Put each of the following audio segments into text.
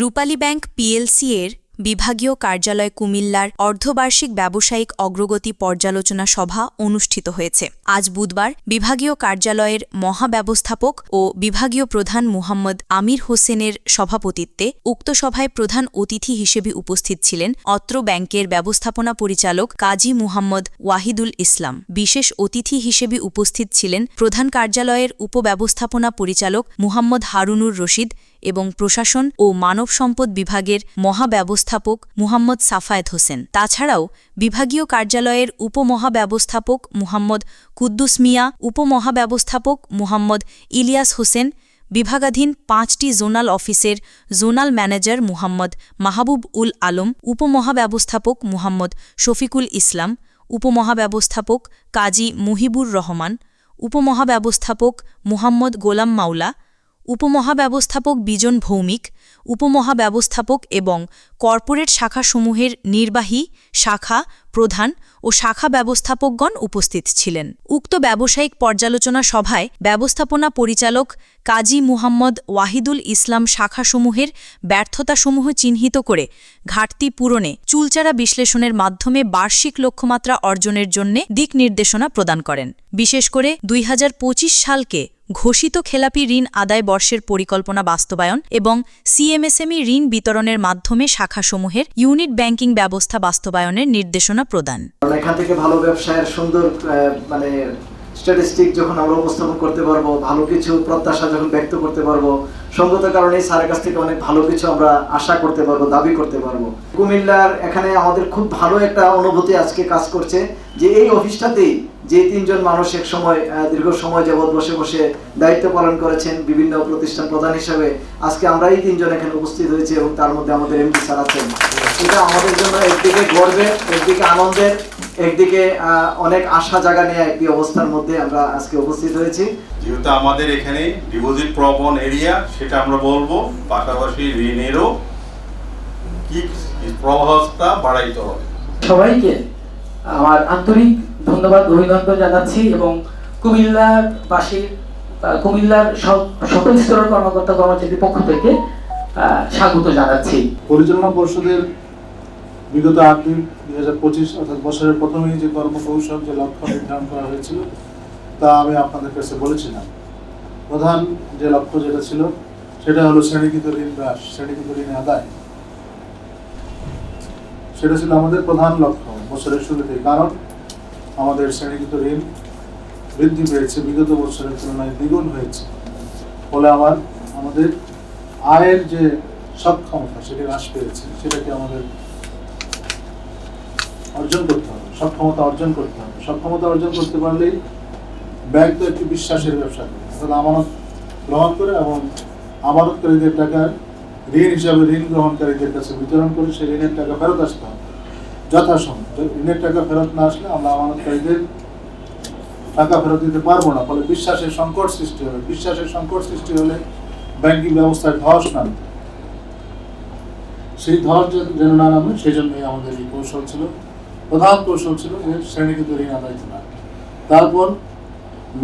রূপালী bank PLC এর বিভাগীয় কার্যালয় কুমিল্লার অর্ধবার্ষিক ব্যবসায়িক অগ্রগতি পর্যালোচনা সভা অনুষ্ঠিত হয়েছে। আজ বুধবার বিভাগীয় কার্যালয়ের মহাব্যবস্থাপক ও বিভাগীয় প্রধান মুহাম্মদ আমির হোসেনের সভাপতিত্বে উক্ত সভায় প্রধান অতিথি হিসেবে উপস্থিত ছিলেন অত্র ব্যাংকের ব্যবস্থাপনা পরিচালক কাজী মুহাম্মদ ওয়াহিদুল ইসলাম। বিশেষ অতিথি হিসেবে উপস্থিত ছিলেন প্রধান কার্যালয়ের উপব্যবস্থাপনা পরিচালক মুহাম্মদ হারুনুর রশিদ এবং প্রশাসন ও মানব সম্পদ বিভাগের মহাব্যবস্থাপক মুহাম্মদ সাফায়েত হোসেন। তাছাড়াও বিভাগীয় কার্যালয়ের উপমহাব্যবস্থাপক মুহাম্মদ কুদ্দুস মিয়া, উপমহাব্যবস্থাপক মুহাম্মদ ইলিয়াস হোসেন, বিভাগাধীন পাঁচটি জোনাল অফিসের জোনাল ম্যানেজার মুহাম্মদ মাহবুব উল আলম, উপমহাব্যবস্থাপক মুহাম্মদ শফিকুল ইসলাম, উপমহাব্যবস্থাপক কাজী মুহিবুর রহমান, উপমহাব্যবস্থাপক মুহাম্মদ গোলাম মাওলা উপমহাব্যবস্থাপক বিজন ভৌমিক, উপমহাব্যবস্থাপক এবং কর্পোরেট শাখাসমূহের নির্বাহী, শাখা প্রধান ও শাখা ব্যবস্থাপকগণ উপস্থিত ছিলেন। উক্ত ব্যবসায়িক পর্যালোচনা সভায় ব্যবস্থাপনা পরিচালক কাজী মুহাম্মদ ওয়াহিদুল ইসলাম শাখাসমূহের ব্যর্থতাসমূহ চিহ্নিত করে ঘাটতি পূরণে চুলচারা বিশ্লেষণের মাধ্যমে বার্ষিক লক্ষ্যমাত্রা অর্জনের জন্য দিক নির্দেশনা প্রদান করেন। বিশেষ করে দুই হাজার পঁচিশ সালকে ঘোষিত খেলাপি ঋণ আদায় বর্ষের পরিকল্পনা বাস্তবায়ন এবং সিএমএসএমই ঋণ বিতরণের মাধ্যমে শাখাসমূহের ইউনিট ব্যাংকিং ব্যবস্থা বাস্তবায়নের নির্দেশনা প্রদান। এখান থেকে ভালো ব্যবসায়ের সুন্দর মানে স্ট্যাটিস্টিক যখন আমরা উপস্থাপন করতে পারব, ভালো কিছু প্রত্যাশা যখন ব্যক্ত করতে পারব, সঙ্গত কারণে স্যারের কাছ থেকে অনেক ভালো কিছু আমরা আশা করতে পারব, দাবি করতে পারব। কুমিল্লার এখানে আমাদের খুব ভালো একটা অনুভূতি আজকে কাজ করছে। যে এই অফিসটাতেই যে তিনজন মানুষ এক সময় দীর্ঘ সময় যাবৎ বসে বসে দায়িত্ব পালন করেছেন বিভিন্ন প্রতিষ্ঠান প্রধান হিসেবে আজকে আমরা এই তিনজন এখানে উপস্থিত হয়েছি এবং তার মধ্যে আমাদের এমডি স্যার আছেন। এটা আমাদের জন্য একদিকে গর্বের একদিকে আনন্দের একদিকে আহ, অনেক আশা জাগা নিয়ে একটি অবস্থার মধ্যে আমরা আজকে উপস্থিত হয়েছি। যেহেতু আমাদের এখানে ডিপোজিট প্রবণ এরিয়া সেটা আমরা বলব পাশাপাশি ঋণেরও কি প্রভাবটা বাড়াইতে হবে। সবাইকে আমার আন্তরিক ধন্যবাদ অভিনন্দন জানাচ্ছি এবং কুমিল্লাবাসীর আহ, কুমিল্লার সকল স্তরের কর্মকর্তা কর্মচারীর পক্ষ থেকে স্বাগত জানাচ্ছি। পরিচালনা পর্ষদের বিগত আট দিন দুই হাজার পঁচিশ অর্থাৎ বছরের প্রথমেই যে কর্মকৌশল যে লক্ষ্য নির্ধারণ করা হয়েছিল তা আমি আপনাদের কাছে বলেছিলাম প্রধান যে লক্ষ্য যেটা ছিল সেটা হলো শ্রেণীকৃত ঋণ হ্রাস শ্রেণীকৃত ঋণ আদায়। সেটা ছিল আমাদের প্রধান লক্ষ্য। বছরের শুরুতে, কারণ আমাদের শ্রেণীকৃত ঋণ বৃদ্ধি পেয়েছে, বিগত বছরের তুলনায় দ্বিগুণ হয়েছে। ফলে আমার আমাদের আয়ের যে সক্ষমতা, সেটি হ্রাস পেয়েছে, সেটাকে আমাদের অর্জন করতে হবে, সক্ষমতা অর্জন করতে হবে। সক্ষমতা অর্জন করতে পারলেই ব্যাংক তো একটি বিশ্বাসের ব্যবসা করে। অর্থাৎ আমানত গ্রহণ করে এবং আমানতকারীদের টাকা ঋণ হিসাবে ঋণ গ্রহণকারীদের কাছে বিতরণ করে সেই ঋণের টাকা ফেরত আসতে হবে। যথাসময় যদি বিশ্বাসের সংকট সৃষ্টি হবে। বিশ্বাসের সংকট সৃষ্টি হলে ব্যাংকিং ব্যবস্থায় ধস সেই ধস যেন না নামে সেই জন্যই আমাদের এই কৌশল ছিল। প্রধান কৌশল ছিল যে করা তারপর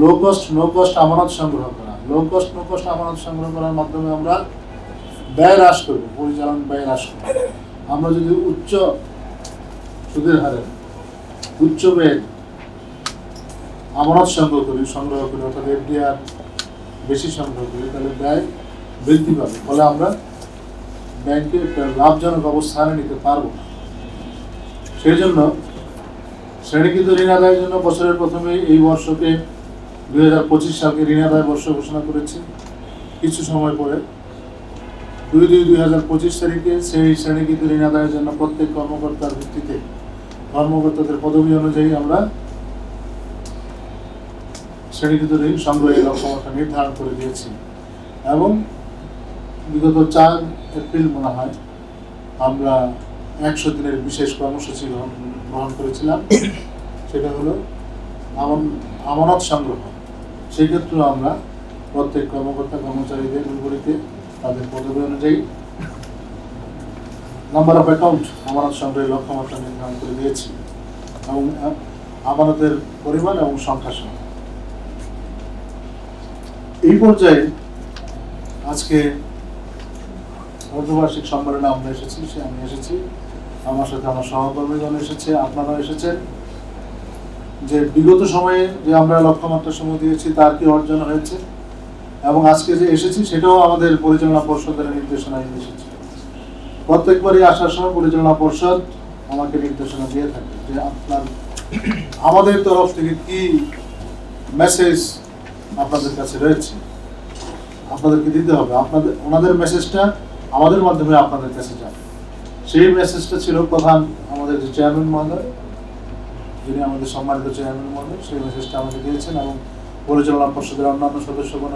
লো কস্ট নো কস্ট আমানত সংগ্রহ করা। লো কস্ট নো কস্ট আমানত সংগ্রহ করার মাধ্যমে আমরা ব্যয় হ্রাস করব, পরিচালন ব্যয় হ্রাস করব। আমরা যদি উচ্চ সুদের হারে উচ্চ ব্যয় আমানত সংগ্রহ করি সংগ্রহ করি, অর্থাৎ এফডিআর বেশি সংগ্রহ করি, তাহলে ব্যয় বৃদ্ধি পাবে। ফলে আমরা ব্যাংকে একটা লাভজনক অবস্থানে নিতে পারব সেই জন্য শ্রেণীকৃত ঋণ আদায়ের জন্য বছরের প্রথমে এই বর্ষকে দুই হাজার পঁচিশ সালকে ঋণ আদায় বর্ষ ঘোষণা করেছি। কিছু সময় পরে দুই দুই দুই হাজার পঁচিশ তারিখে সেই শ্রেণীকৃত ঋণ আদায়ের জন্য প্রত্যেক কর্মকর্তার ভিত্তিতে কর্মকর্তাদের পদবি অনুযায়ী আমরা শ্রেণীকৃত ঋণ সংগ্রহের লক্ষ্যমাত্রা নির্ধারণ করে দিয়েছি। এবং বিগত চার এপ্রিল মনে হয় আমরা একশো দিনের বিশেষ কর্মসূচি গ্রহণ করেছিলাম। সেটা হলো আমন- আমানত সংগ্রহ। সেক্ষেত্রেও আমরা প্রত্যেক কর্মকর্তা, কর্মচারীদের তাদের পদবি অনুযায়ী নাম্বার অফ অ্যাকাউন্ট আমানত সংগ্রহের লক্ষ্যমাত্রা নির্ধারণ করে দিয়েছি। এবং আমানতের পরিমাণ এবং সংখ্যা সহ এই পর্যায়ে আজকে অর্ধবার্ষিক সম্মেলনে আমরা এসেছি, সে আমি এসেছি। আমার সাথে আমার সহকর্মীগণ এসেছে, আপনারাও এসেছেন। যে বিগত সময়ে যে আমরা লক্ষ্যমাত্রা সময় দিয়েছি, তার কি অর্জন হয়েছে? এবং আজকে যে এসেছি, সেটাও আমাদের পরিচালনা পর্ষদের নির্দেশনায় এসেছে। প্রত্যেকবারই আসার সময় পরিচালনা পর্ষদ আমাকে নির্দেশনা দিয়ে থাকে যে আপনার, আমাদের তরফ থেকে কি মেসেজ আপনাদের কাছে রয়েছে? আপনাদেরকে দিতে হবে। আপনাদের, ওনাদের মেসেজটা আমাদের মাধ্যমে আপনাদের কাছে যাবে। সেই মেসেজটা ছিল প্রধান আমাদের যে চেয়ারম্যান মহোদয়, যিনি আমাদের সম্মানিত চেয়ারম্যান মহোদয়, সেই মেসেজটা আমাকে দিয়েছেন এবং পরিচালনা পর্ষদের অন্যান্য সদস্যগণ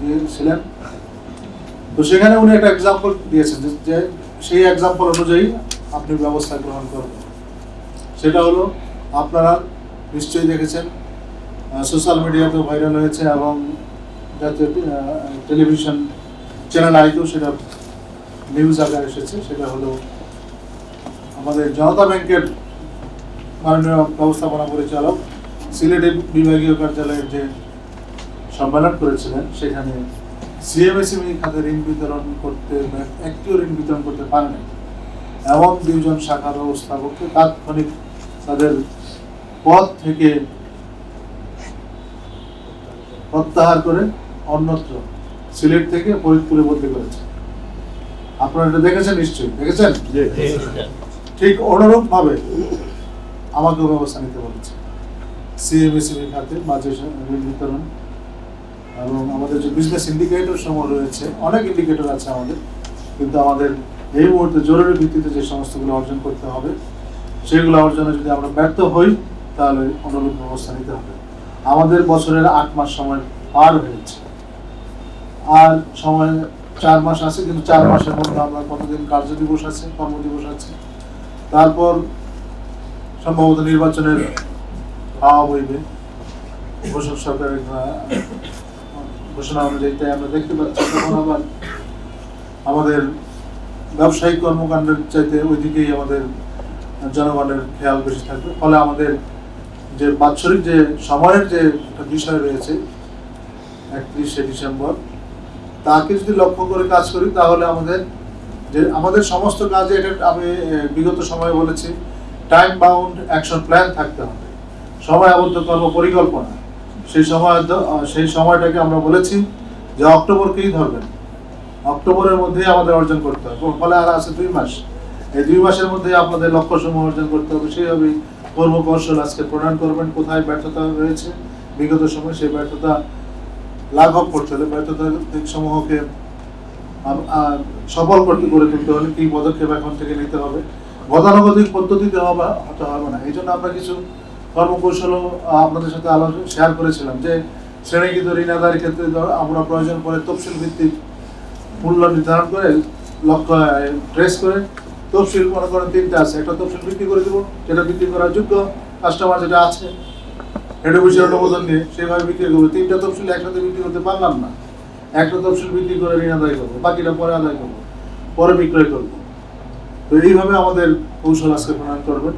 দিয়েছিলেন তো সেখানে উনি একটা এক্সাম্পল দিয়েছেন যে- যে সেই এক্সাম্পল অনুযায়ী আপনি ব্যবস্থা গ্রহণ করবেন সেটা হলো, আপনারা নিশ্চয়ই দেখেছেন সোশ্যাল মিডিয়াতে ভাইরাল হয়েছে এবং জাতীয় টেলিভিশন চ্যানেল আইতেও সেটা নিউজ আকার এসেছে। সেটা হলো, আমাদের জনতা ব্যাংকের মাননীয় ব্যবস্থাপনা পরিচালক, সিলেটের বিভাগীয় কার্যালয়ের যে সম্মেলন করেছিলেন, সেখানে সিএমএসএমই খাতে ঋণ বিতরণ করতে একটিও ঋণ বিতরণ করতে পারেনি এবং দুইজন শাখা ব্যবস্থাপককে তাৎক্ষণিক তাদের পদ থেকে প্রত্যাহার করে অন্যত্র সিলেট থেকে ফরিদপুরে বদলি করেছে। আপনারা এটা দেখেছেন নিশ্চয়ই? দেখেছেন? ঠিক অনুরূপ ভাবে আমাকেও ব্যবস্থা নিতে বলেছে। সিএমএসিবি খাতে বাজে ঋণ বিতরণ এবং আমাদের যে বিজনেস ইন্ডিকেটর সমূহ রয়েছে, অনেক ইন্ডিকেটর আছে আমাদের। কিন্তু আমাদের এই মুহূর্তে জরুরি ভিত্তিতে যে সমস্তগুলো অর্জন করতে হবে, সেগুলো অর্জনে যদি আমরা ব্যর্থ হই, তাহলে অনুরূপ ব্যবস্থা নিতে হবে। আমাদের বছরের আট মাস সময় পার হয়েছে। আর সময় চার মাস আছে, কিন্তু চার মাসের মধ্যে আমরা কতদিন কার্য দিবস আছে কর্মদিবস আছে? তারপর সম্ভবত নির্বাচনের হাওয়া বইবে সরকারের ঘোষণা অনুযায়ী আমরা দেখতে পাচ্ছি তখন আবার আমাদের ব্যবসায়িক কর্মকাণ্ডের চাইতে ওইদিকেই আমাদের জনগণের খেয়াল বেশি থাকবে। ফলে আমাদের যে বাৎসরিক যে সময়ের যে একটা বিষয় রয়েছে, একত্রিশে ডিসেম্বর, তাকে যদি লক্ষ্য করে কাজ করি, তাহলে আমাদের যে আমাদের সমস্ত কাজে এটা আমি বিগত সময়ে বলেছি টাইম বাউন্ড অ্যাকশন প্ল্যান থাকতে হবে। সময় আবদ্ধ কর্ম পরিকল্পনা সেই সময় সেই সময়টাকে আমরা বলেছি যে অক্টোবরকেই ধরবেন। অক্টোবরের মধ্যেই আমাদের অর্জন করতে হবে। ফলে আর আছে দুই মাস। এই দুই মাসের মধ্যে আপনাদের লক্ষ্য সমূহ অর্জন করতে হবে। সেইভাবেই কর্ম কৌশল আজকে প্রণয়ন করবেন। কোথায় ব্যর্থতা রয়েছে, বিগত সময় সেই ব্যর্থতা লাঘব করতে হলে ব্যর্থতা সমূহকে সফল করতে করে তুলতে হলে কি পদক্ষেপ এখন থেকে নিতে হবে? গতানুগতিক পদ্ধতিতে হবে হতে হবে না। এই জন্য আমরা কিছু কর্মকৌশলও আহ, আপনাদের সাথে আলোচনা শেয়ার করেছিলাম যে শ্রেণীকৃত ঋণ আদায়ের ক্ষেত্রে আমরা প্রয়োজন পড়ে তফসিল ভিত্তিক মূল্য নির্ধারণ করে লক্ষ্য ট্রেস করে তফসিল মনে করেন তিনটা আছে। একটা তফসিল বিক্রি করে দেবো যেটা বিক্রি করার যোগ্য কাস্টমার যেটা আছে হেড অফিসের অনুমোদন নিয়ে সেভাবে বিক্রি করব। তিনটা তফসিল একসাথে বিক্রি করতে পারলাম না। একটা তফসিল বিক্রি করে ঋণ আদায় করব বাকিটা পরে আদায় করব পরে বিক্রয় করব। তো এইভাবে আমাদের কৌশল আজকে প্রণয়ন করবেন।